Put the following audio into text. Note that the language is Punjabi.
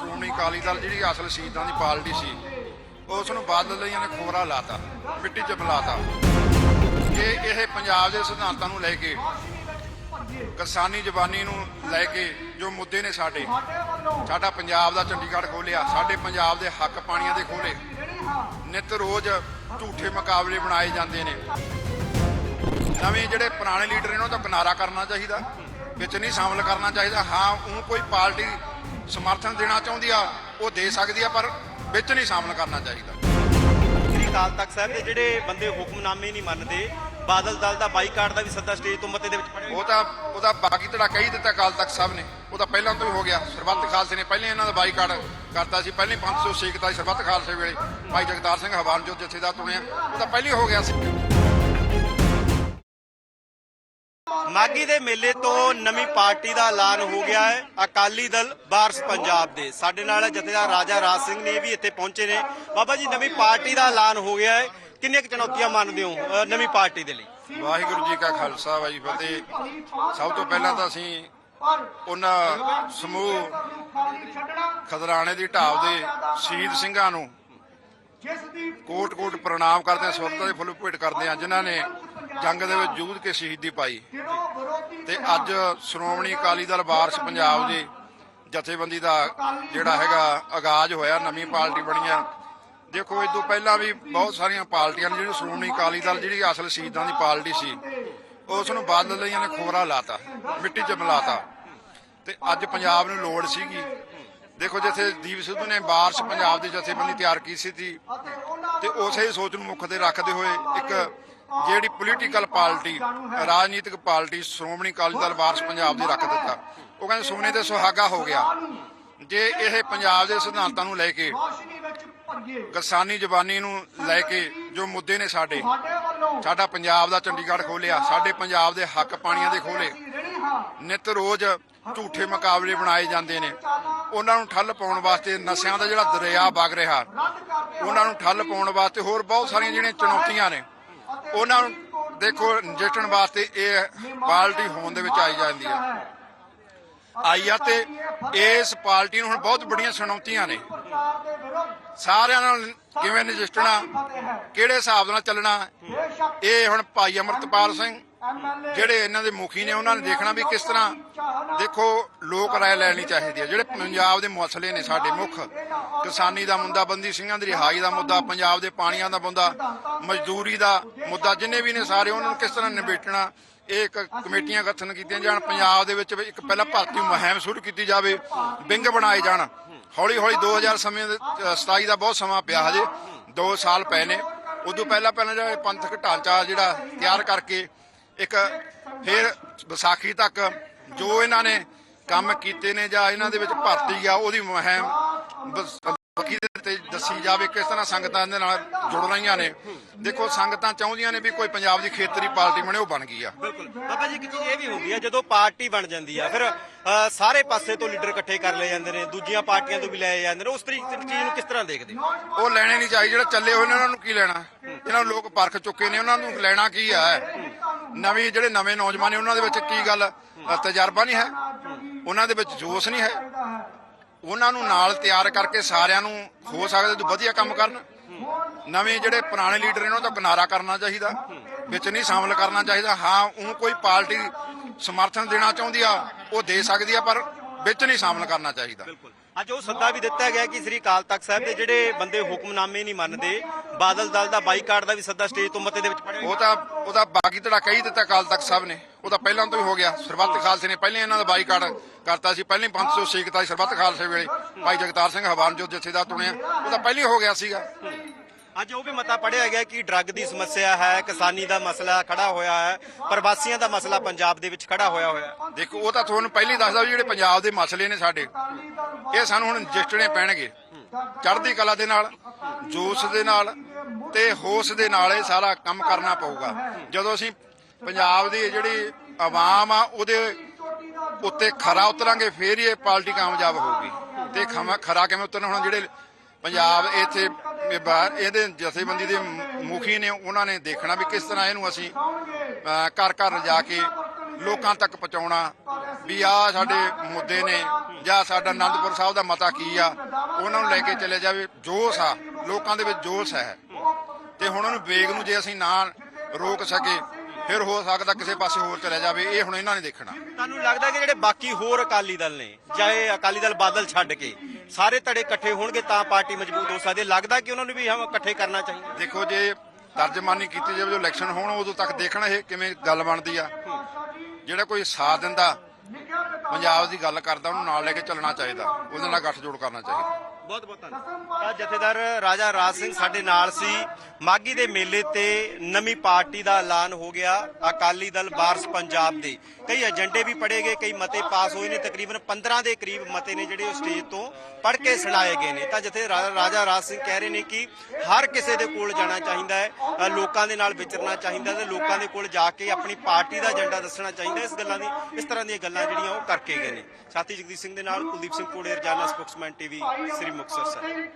ਸ਼੍ਰੋਮਣੀ ਅਕਾਲੀ ਦਲ ਜਿਹੜੀ ਅਸਲ ਸ਼ਹੀਦਾਂ ਦੀ ਪਾਰਟੀ ਸੀ ਉਸ ਨੂੰ ਬਾਦਲ ਲਈਆਂ ਨੇ ਖੋਰਾ ਲਾਤਾ, ਮਿੱਟੀ 'ਚ ਮਿਲਾਤਾ ਕਿ ਇਹ ਪੰਜਾਬ ਦੇ ਸਿਧਾਂਤਾਂ ਨੂੰ ਲੈ ਕੇ, ਕਿਸਾਨੀ ਜ਼ਬਾਨੀ ਨੂੰ ਲੈ ਕੇ ਜੋ ਮੁੱਦੇ ਨੇ ਸਾਡੇ, ਸਾਡਾ ਪੰਜਾਬ ਦਾ ਚੰਡੀਗੜ੍ਹ ਖੋਲਿਆ, ਸਾਡੇ ਪੰਜਾਬ ਦੇ ਹੱਕ ਪਾਣੀਆਂ ਦੇ ਖੋਲੇ, ਨਿਤ ਰੋਜ਼ ਝੂਠੇ ਮੁਕਾਬਲੇ ਬਣਾਏ ਜਾਂਦੇ ਨੇ। ਨਵੇਂ ਜਿਹੜੇ ਪੁਰਾਣੇ ਲੀਡਰ ਨੇ, ਉਹਨਾਂ ਦਾ ਕਿਨਾਰਾ ਕਰਨਾ ਚਾਹੀਦਾ, ਵਿੱਚ ਨਹੀਂ ਸ਼ਾਮਲ ਕਰਨਾ ਚਾਹੀਦਾ। ਹਾਂ, ਉਹ ਕੋਈ ਪਾਰਟੀ ਸਮਰਥਨ ਦੇਣਾ ਚਾਹੁੰਦੀ ਆ ਉਹ ਦੇ ਸਕਦੀ ਆ ਪਰ ਵਿੱਚ ਨਹੀਂ ਸ਼ਾਮਲ ਕਰਨਾ ਚਾਹੀਦਾ। ਸ੍ਰੀ ਅਕਾਲ ਤਖਤ ਸਾਹਿਬ ਦੇ ਜਿਹੜੇ ਬੰਦੇ ਹੁਕਮਨਾਮੇ ਨਹੀਂ ਮੰਨਦੇ ਬਾਦਲ ਦਲ ਦਾ ਬਾਈਕਾਟ ਦਾ ਵੀ ਸੱਦਾ ਸਟੇਜ ਤੋਂ ਮਤੇ ਦੇ ਵਿੱਚ ਫੜਿਆ ਉਹ ਤਾਂ ਉਹਦਾ ਬਾਕੀ ਧੜਾ ਕਹੀ ਦਿੱਤਾ ਕਾਲ ਤੱਕ ਸਭ ਨੇ। ਉਹ ਤਾਂ ਪਹਿਲਾਂ ਤੋਂ ਹੀ ਹੋ ਗਿਆ। ਸਰਬੱਤ ਖਾਲਸੇ ਨੇ ਪਹਿਲੇ ਇਹਨਾਂ ਦਾ ਬਾਈਕਾਟ ਕਰਤਾ ਸੀ। ਪਹਿਲੇ 500 ਸੀਕਤਾ ਸੀ ਸਰਬੱਤ ਖਾਲਸੇ ਵੇਲੇ। ਭਾਈ ਜਗਤਾਰ ਸਿੰਘ ਹਵਾਨਜੋਤ ਜਥੇਦਾਰ ਤੁਣਿਆ ਉਹ ਤਾਂ ਪਹਿਲੇ ਹੋ ਗਿਆ ਸੀ। ਮਾਗੀ ਦੇ ਮੇਲੇ ਤੋਂ ਨਵੀਂ ਪਾਰਟੀ ਦਾ ਐਲਾਨ ਹੋ ਗਿਆ ਹੈ। ਅਕਾਲੀ ਦਲ ਵਾਰਸ ਪੰਜਾਬ ਦੇ। ਸਾਡੇ ਨਾਲ ਜਥੇਦਾਰ ਰਾਜਾ ਰਾਜ ਸਿੰਘ ਨੇ ਵੀ ਇੱਥੇ ਪਹੁੰਚੇ ਨੇ। ਬਾਬਾ ਜੀ, ਨਵੀਂ ਪਾਰਟੀ ਦਾ ਐਲਾਨ ਹੋ ਗਿਆ ਹੈ। ਕਿੰਨੀਆਂ ਚੁਣੌਤੀਆਂ ਮੰਨਦੇ ਹੋ ਨਵੀਂ ਪਾਰਟੀ ਦੇ ਲਈ? ਵਾਹਿਗੁਰੂ ਜੀ ਕਾ ਖਾਲਸਾ ਵਾਹਿ ਫਤਿਹ। ਸਭ ਤੋਂ ਪਹਿਲਾਂ ਤਾਂ ਅਸੀਂ ਉਹਨਾਂ ਸਮੂਹ ਖਦਰਾਣੇ ਦੀ ਢਾਬ ਦੇ ਸ਼ਹੀਦ ਸਿੰਘਾਂ ਨੂੰ ਕੋਟ ਕੋਟ ਪ੍ਰਣਾਮ ਕਰਦੇ ਹਾਂ, ਸੁਰਤਾਂ ਦੇ ਫੁੱਲ ਭੇਟ ਕਰਦੇ ਹਾਂ, ਜਿਨ੍ਹਾਂ ਨੇ ਜੰਗ ਦੇ ਵਿੱਚ ਜੂਝ ਕੇ ਸ਼ਹੀਦੀ ਪਾਈ। ਤੇ ਅੱਜ ਸ਼੍ਰੋਮਣੀ ਅਕਾਲੀ ਦਲ ਵਾਰਸ ਪੰਜਾਬ ਦੇ ਜਥੇਬੰਦੀ ਦਾ ਜਿਹੜਾ ਹੈਗਾ ਆਗਾਜ਼ ਹੋਇਆ, ਨਵੀਂ ਪਾਰਟੀ ਬਣੀ ਆ। ਦੇਖੋ ਇਸ ਤੋਂ ਪਹਿਲਾਂ ਵੀ ਬਹੁਤ ਸਾਰੀਆਂ ਪਾਰਟੀਆਂ ਨੇ, ਜਿਹੜੀ ਸ਼੍ਰੋਮਣੀ ਅਕਾਲੀ ਦਲ, ਜਿਹੜੀ ਅਸਲ ਸ਼ਹੀਦਾਂ ਦੀ ਪਾਰਟੀ ਸੀ, ਉਸ ਨੂੰ ਬਾਦਲ ਲਈਆਂ ਨੇ ਖੋਰਾ ਲਾਤਾ, ਮਿੱਟੀ 'ਚ ਮਿਲਾਤਾ। ਤੇ ਅੱਜ ਪੰਜਾਬ ਨੂੰ ਲੋੜ ਸੀਗੀ। ਦੇਖੋ, ਜਿੱਥੇ ਦੀਪ ਸਿੱਧੂ ਨੇ ਬਾਰਸ਼ ਪੰਜਾਬ ਦੀ ਜਥੇਬੰਦੀ ਤਿਆਰ ਕੀਤੀ ਸੀ, ਤੇ ਉਸੇ ਸੋਚ ਨੂੰ ਮੁੱਖ ਤੇ ਰੱਖਦੇ ਹੋਏ ਇੱਕ ਜਿਹੜੀ ਪੋਲੀਟੀਕਲ ਪਾਰਟੀ, ਰਾਜਨੀਤਿਕ ਪਾਰਟੀ ਸ਼੍ਰੋਮਣੀ ਅਕਾਲੀ ਦਲ ਵਾਰਸ ਪੰਜਾਬ ਦੀ ਰੱਖ ਦਿੱਤਾ। ਉਹ ਕਹਿੰਦੇ ਸੋਨੇ ਤੇ ਸੁਹਾਗਾ ਹੋ ਗਿਆ। ਜੇ ਇਹ ਪੰਜਾਬ ਦੇ ਸਿਧਾਂਤਾਂ ਨੂੰ ਲੈ ਕੇ, ਕਿਸਾਨੀ ਜ਼ਬਾਨੀ ਨੂੰ ਲੈ ਕੇ ਜੋ ਮੁੱਦੇ ਨੇ ਸਾਡੇ, ਸਾਡਾ ਪੰਜਾਬ ਦਾ ਚੰਡੀਗੜ੍ਹ ਖੋਲਿਆ, ਸਾਡੇ ਪੰਜਾਬ ਦੇ ਹੱਕ ਪਾਣੀਆਂ ਦੇ ਖੋਲੇ, ਨਿਤ ਰੋਜ਼ ਝੂਠੇ ਮੁਕਾਬਲੇ ਬਣਾਏ ਜਾਂਦੇ ਨੇ। ਉਹਨਾਂ ਨੂੰ ਠੱਲ ਪਾਉਣ ਵਾਸਤੇ ਨਸ਼ਿਆਂ ਦਾ ਜਿਹੜਾ ਦਰਿਆ ਵਗ ਰਿਹਾ, ਉਹਨਾਂ ਨੂੰ ਠੱਲ ਪਾਉਣ ਵਾਸਤੇ ਹੋਰ ਬਹੁਤ ਸਾਰੀਆਂ ਜਿਹੜੀਆਂ ਚੁਣੌਤੀਆਂ ਨੇ ਉਹਨਾਂ ਨੂੰ ਦੇਖੋ ਨਜਿੱਠਣ ਵਾਸਤੇ ਇਹ ਪਾਰਟੀ ਹੋਣ ਦੇ ਵਿੱਚ ਆਈ ਜਾਂਦੀ ਹੈ। ਆਈ ਆ ਤੇ ਇਸ ਪਾਰਟੀ ਨੂੰ ਹੁਣ ਬਹੁਤ ਵੱਡੀਆਂ ਚੁਣੌਤੀਆਂ ਨੇ। ਸਾਰਿਆਂ ਨਾਲ ਕਿਵੇਂ ਨਜਿੱਠਣਾ ਕਿਹੜੇ ਹਿਸਾਬ ਨਾਲ ਚੱਲਣਾ ਇਹ ਹੁਣ ਭਾਈ ਅਮਰਤਪਾਲ ਸਿੰਘ ਜਿਹੜੇ ਇਹਨਾਂ ਦੇ ਮੁਖੀ ਨੇ ਉਹਨਾਂ ਨੇ ਦੇਖਣਾ ਵੀ ਕਿਸ ਤਰ੍ਹਾਂ ਦੇਖੋ ਲੋਕ ਰਾਏ ਲੈਣੀ ਚਾਹੀਦੀ ਹੈ। ਜਿਹੜੇ ਪੰਜਾਬ ਦੇ ਮਸਲੇ ਨੇ ਸਾਡੇ ਮੁੱਖ ਕਿਸਾਨੀ ਦਾ ਮੁੱਦਾ ਬੰਦੀ ਸਿੰਘਾਂ ਦੀ ਰਿਹਾਈ ਦਾ ਮੁੱਦਾ ਪੰਜਾਬ ਦੇ ਪਾਣੀਆਂ ਦਾ ਮੁੱਦਾ ਮਜ਼ਦੂਰੀ ਦਾ ਮੁੱਦਾ ਜਿੰਨੇ ਵੀ ਨੇ ਸਾਰੇ ਉਹਨਾਂ ਨੂੰ ਕਿਸ ਤਰ੍ਹਾਂ ਨਿਬੇਟਣਾ ਇਹ ਇੱਕ ਕਮੇਟੀਆਂ ਗਠਨ ਕੀਤੀਆਂ ਜਾਣ ਪੰਜਾਬ ਦੇ ਵਿੱਚ ਇੱਕ ਪਹਿਲਾਂ ਭਰਤੀ ਮੁਹਿੰਮ ਸ਼ੁਰੂ ਕੀਤੀ ਜਾਵੇ ਵਿੰਗ ਬਣਾਏ ਜਾਣ। ਹੌਲੀ ਹੌਲੀ 2000 ਸਮੇਂ ਦੇ, ਅ, 27 ਦਾ ਬਹੁਤ ਸਮਾਂ ਪਿਆ ਹਜੇ 2 ਸਾਲ ਪਏ ਨੇ। ਉਦੋਂ ਪਹਿਲਾਂ ਪਹਿਲਾਂ ਜਿਹੜਾ ਪੰਥਕ ਢਾਂਚਾ ਜਿਹੜਾ ਤਿਆਰ ਕਰਕੇ ਇੱਕ ਫਿਰ ਵਿਸਾਖੀ ਤੱਕ ਜੋ ਇਹਨਾਂ ਨੇ ਕੰਮ ਕੀਤੇ ਨੇ ਜਾਂ ਇਹਨਾਂ ਦੇ ਵਿੱਚ ਭਰਤੀ ਆ ਉਹਦੀ ਮੁਹਿੰਮ ਦੇ ਤੇ ਦੱਸੀ ਜਾਵੇ ਕਿਸ ਤਰ੍ਹਾਂ ਸੰਗਤਾਂ ਦੇ ਨਾਲ ਜੁੜ ਰਹੀਆਂ ਨੇ। ਦੇਖੋ ਸੰਗਤਾਂ ਚਾਹੁੰਦੀਆਂ ਨੇ ਵੀ ਕੋਈ ਪੰਜਾਬ ਦੀ ਖੇਤਰੀ ਪਾਰਟੀ ਬਣੇ ਉਹ ਬਣ ਗਈ ਆ। ਬਿਲਕੁਲ। ਬਾਬਾ ਜੀ ਇੱਕ ਚੀਜ਼ ਇਹ ਵੀ ਹੁੰਦੀ ਹੈ ਜਦੋਂ ਪਾਰਟੀ ਬਣ ਜਾਂਦੀ ਆ ਫਿਰ ਸਾਰੇ ਪਾਸੇ ਤੋਂ ਲੀਡਰ ਇਕੱਠੇ ਕਰ ਲਏ ਜਾਂਦੇ ਨੇ ਦੂਜੀਆਂ ਪਾਰਟੀਆਂ ਤੋਂ ਵੀ ਲਏ ਜਾਂਦੇ ਨੇ ਉਸ ਤਰੀਕੇ ਦੀ ਚੀਜ਼ ਨੂੰ ਕਿਸ ਤਰ੍ਹਾਂ ਦੇਖਦੇ? ਉਹ ਲੈਣੇ ਨਹੀਂ ਚਾਹੀਦੇ ਜਿਹੜੇ ਚੱਲੇ ਹੋਏ ਨੇ ਉਹਨਾਂ ਨੂੰ ਕੀ ਲੈਣਾ? ਇਹਨਾਂ ਨੂੰ ਲੋਕ ਪਰਖ ਚੁੱਕੇ ਨੇ ਉਹਨਾਂ ਨੂੰ ਲੈਣਾ ਕੀ ਹੈ ਨਵੀਂ ਜਿਹੜੇ ਨਵੇਂ ਨੌਜਵਾਨ ਨੇ, ਉਹਨਾਂ ਦੇ ਵਿੱਚ ਕੀ ਗੱਲ? ਤਜਰਬਾ ਨਹੀਂ ਹੈ? ਉਹਨਾਂ ਦੇ ਵਿੱਚ ਜੋਸ਼ ਨਹੀਂ ਹੈ? ਉਹਨਾਂ ਨੂੰ ਨਾਲ ਤਿਆਰ ਕਰਕੇ ਸਾਰਿਆਂ ਨੂੰ ਹੋ ਸਕਦਾ ਤੇ ਵਧੀਆ ਕੰਮ ਕਰਨ। ਨਵੇਂ ਜਿਹੜੇ ਪੁਰਾਣੇ ਲੀਡਰ ਨੇ, ਉਹਨਾਂ ਦਾ ਕਿਨਾਰਾ ਕਰਨਾ ਚਾਹੀਦਾ। ਵਿੱਚ ਨਹੀਂ ਸ਼ਾਮਲ ਕਰਨਾ ਚਾਹੀਦਾ। ਹਾਂ ਉਹ ਕੋਈ ਪਾਰਟੀ ਸਮਰਥਨ ਦੇਣਾ ਚਾਹੁੰਦੀ ਆ, ਉਹ ਦੇ ਸਕਦੀ ਆ, ਪਰ ਵਿੱਚ ਨਹੀਂ ਸ਼ਾਮਲ ਕਰਨਾ ਚਾਹੀਦਾ। ਬਿਲਕੁਲ। ਅੱਜ ਉਹ ਸੱਦਾ ਵੀ ਦਿੱਤਾ ਗਿਆ ਕਿ ਸ੍ਰੀ ਅਕਾਲ ਤਖਤ ਸਾਹਿਬ ਦੇ ਜਿਹੜੇ ਬੰਦੇ ਹੁਕਮਨਾਮੇ ਨਹੀਂ ਮੰਨਦੇ ਬਾਦਲ ਦਲ ਦਾ ਬਾਈਕਾਟ ਦਾ ਵੀ ਸੱਦਾ ਸਟੇਜ ਤੋਂ ਮਤੇ ਦੇ ਵਿੱਚ ਫੜਿਆ ਉਹ ਤਾਂ ਉਹਦਾ ਬਾਕੀ ਧੜਾ ਕਹੀ ਦਿੱਤਾ ਕਾਲ ਤੱਕ ਸਭ ਨੇ। ਉਹ ਤਾਂ ਪਹਿਲਾਂ ਤੋਂ ਹੀ ਹੋ ਗਿਆ। ਸਰਬੱਤ ਖਾਲਸੇ ਨੇ ਪਹਿਲੇ ਇਹਨਾਂ ਦਾ ਬਾਈਕਾਟ ਕਰਤਾ ਸੀ। ਪਹਿਲੇ 500 ਸੀਕਤਾ ਸੀ ਸਰਬੱਤ ਖਾਲਸੇ ਵੇਲੇ। ਭਾਈ ਜਗਤਾਰ ਸਿੰਘ ਹਵਾਨਜੋਤ ਜਥੇਦਾਰ ਤੁਣਿਆ ਉਹ ਤਾਂ ਪਹਿਲੇ ਹੋ ਗਿਆ ਸੀਗਾ। ਅੱਜ ਉਹ ਵੀ ਮਤਾ ਪੜਿਆ ਗਿਆ ਕਿ ਡਰੱਗ ਦੀ ਸਮੱਸਿਆ ਹੈ ਕਿਸਾਨੀ ਦਾ ਮਸਲਾ ਖੜਾ ਹੋਇਆ ਹੈ ਪ੍ਰਵਾਸੀਆਂ ਦਾ ਮਸਲਾ ਪੰਜਾਬ ਦੇ ਵਿੱਚ ਖੜਾ ਹੋਇਆ ਹੋਇਆ ਦੇਖੋ ਉਹ ਤਾਂ ਤੁਹਾਨੂੰ ਪਹਿਲਾਂ ਹੀ ਦੱਸਦਾ ਵੀ ਜਿਹੜੇ ਪੰਜਾਬ ਦੇ ਮਸਲੇ ਨੇ ਸਾਡੇ ਇਹ ਸਾਨੂੰ ਹੁਣ ਰਜਿਸਟਰਨੇ ਪੈਣਗੇ। ਚੜ੍ਹਦੀ ਕਲਾ ਦੇ ਨਾਲ, ਜੋਸ਼ ਦੇ ਨਾਲ ਤੇ ਹੋਸ਼ ਦੇ ਨਾਲ ਇਹ ਸਾਰਾ ਕੰਮ ਕਰਨਾ ਪਊਗਾ। ਜਦੋਂ ਅਸੀਂ ਪੰਜਾਬ ਦੀ ਜਿਹੜੀ ਆਵਾਮ ਆ, ਉਹਦੇ ਉੱਤੇ ਖਰਾ ਉਤਰਾਂਗੇ, ਫੇਰ ਹੀ ਇਹ ਪਾਰਟੀ ਕਾਮਯਾਬ ਹੋਊਗੀ। ਤੇ ਖਰਾ ਕਿਵੇਂ ਉਤਰਨਾ? ਹੁਣ ਜਿਹੜੇ ਪੰਜਾਬ ਇੱਥੇ ਬਾਹਰ, ਇਹਦੇ ਜਥੇਬੰਦੀ ਦੇ ਮੁਖੀ ਨੇ, ਉਹਨਾਂ ਨੇ ਦੇਖਣਾ ਵੀ ਕਿਸ ਤਰ੍ਹਾਂ ਇਹਨੂੰ ਅਸੀਂ ਘਰ ਘਰ ਜਾ ਕੇ ਲੋਕਾਂ ਤੱਕ ਪਹੁੰਚਾਉਣਾ। ਵੀ ਆ ਸਾਡੇ ਮੁੱਦੇ ਨੇ, ਜਾਂ ਸਾਡਾ ਆਨੰਦਪੁਰ ਸਾਹਿਬ ਦਾ ਮਤਾ ਕੀ ਆ? ਉਹਨਾਂ ਨੂੰ ਲੈ ਕੇ ਚੱਲੇ ਜਾਵੇ ਜੋਸ਼ ਆ ਲੋਕਾਂ ਦੇ ਵਿੱਚ ਜੋਸ਼ ਹੈ। ਤੇ ਹੁਣ ਉਹਨੂੰ ਵੇਗ ਨੂੰ ਜੇ ਅਸੀਂ ਨਾ ਰੋਕ ਸਕੇ ਫਿਰ ਹੋ ਸਕਦਾ ਕਿਸੇ ਪਾਸੇ ਹੋਰ ਚਲੇ ਜਾਵੇ ਇਹ ਹੁਣ ਇਹਨਾਂ ਨੇ ਦੇਖਣਾ। ਤੁਹਾਨੂੰ ਲੱਗਦਾ ਕਿ ਜਿਹੜੇ ਬਾਕੀ ਹੋਰ ਅਕਾਲੀ ਦਲ ਨੇ ਚਾਹੇ ਅਕਾਲੀ ਦਲ ਬਾਦਲ ਛੱਡ ਕੇ ਸਾਰੇ ਧੜੇ ਇਕੱਠੇ ਹੋਣਗੇ ਤਾਂ ਪਾਰਟੀ ਮਜ਼ਬੂਤ ਹੋ ਸਕਦੀ ਹੈ? ਲੱਗਦਾ ਕਿ ਉਹਨਾਂ ਨੂੰ ਵੀ ਹਮ ਇਕੱਠੇ ਕਰਨਾ ਚਾਹੀਦਾ? ਦੇਖੋ ਜੇ ਤਰਜਮਾਨੀ ਕੀਤੀ ਜਾਵੇ ਜੋ ਇਲੈਕਸ਼ਨ ਹੋਣ ਉਦੋਂ ਤੱਕ ਦੇਖਣਾ ਇਹ ਕਿਵੇਂ ਗੱਲ ਬਣਦੀ ਆ। ਜਿਹੜਾ ਕੋਈ ਸਾਥ ਦਿੰਦਾ ਪੰਜਾਬ ਦੀ ਗੱਲ ਕਰਦਾ, ਉਹਨੂੰ ਨਾਲ ਲੈ ਕੇ ਚੱਲਣਾ ਚਾਹੀਦਾ। ਉਹਦੇ ਨਾਲ ਗੱਠਜੋੜ ਕਰਨਾ ਚਾਹੀਦਾ। ਬਹੁਤ ਬਹੁਤ ਧੰਨਵਾਦ। ਜਥੇਦਾਰ ਰਾਜਾ ਰਾਜ ਸਿੰਘ ਸਾਡੇ ਨਾਲ ਸੀ। ਮਾਗੀ ਦੇ ਮੇਲੇ ਤੇ ਨਵੀਂ ਪਾਰਟੀ ਦਾ ਐਲਾਨ ਹੋ ਗਿਆ। ਅਕਾਲੀ ਦਲ ਵਾਰਸ ਪੰਜਾਬ ਦੇ। ਕਈ ਏਜੰਡੇ ਵੀ ਪੜੇ ਗਏ ਕਈ ਮਤੇ ਪਾਸ ਹੋਏ ਨੇ। ਤਕਰੀਬਨ 15 ਦੇ ਕਰੀਬ ਮਤੇ ਨੇ ਜਿਹੜੇ ਉਹ ਸਟੇਜ ਤੋਂ ਪੜ ਕੇ ਸੁਣਾਏ ਗਏ ਨੇ। ਤਾਂ ਜਿੱਥੇ ਰਾਜਾ ਰਾਜ ਸਿੰਘ ਕਹਿ ਰਹੇ ਨੇ ਕਿ ਹਰ ਕਿਸੇ ਦੇ ਕੋਲ ਜਾਣਾ ਚਾਹੀਦਾ ਹੈ ਲੋਕਾਂ ਦੇ ਨਾਲ ਵਿਚਰਨਾ ਚਾਹੀਦਾ ਤੇ ਲੋਕਾਂ ਦੇ ਕੋਲ ਜਾ ਕੇ ਆਪਣੀ ਪਾਰਟੀ ਦਾ ਏਜੰਡਾ ਦੱਸਣਾ ਚਾਹੀਦਾ। ਇਸ ਗੱਲਾਂ ਦੀ ਇਸ ਤਰ੍ਹਾਂ ਦੀਆਂ ਗੱਲਾਂ ਜਿਹੜੀਆਂ ਉਹ ਕਰਕੇ ਗਏ ਨੇ। ਸਾਥੀ ਜਗਦੀਪ ਸਿੰਘ ਦੇ ਨਾਲ ਕੁਲਦੀਪ ਸਿੰਘ ਕੋੜੇ ਰਜਾਨਾ ਸਪੋਕਸਮੈਨ ਟੀਵੀ ਸ੍ਰੀ ਮੁਕਤਸਰ ਸਾਹਿਬ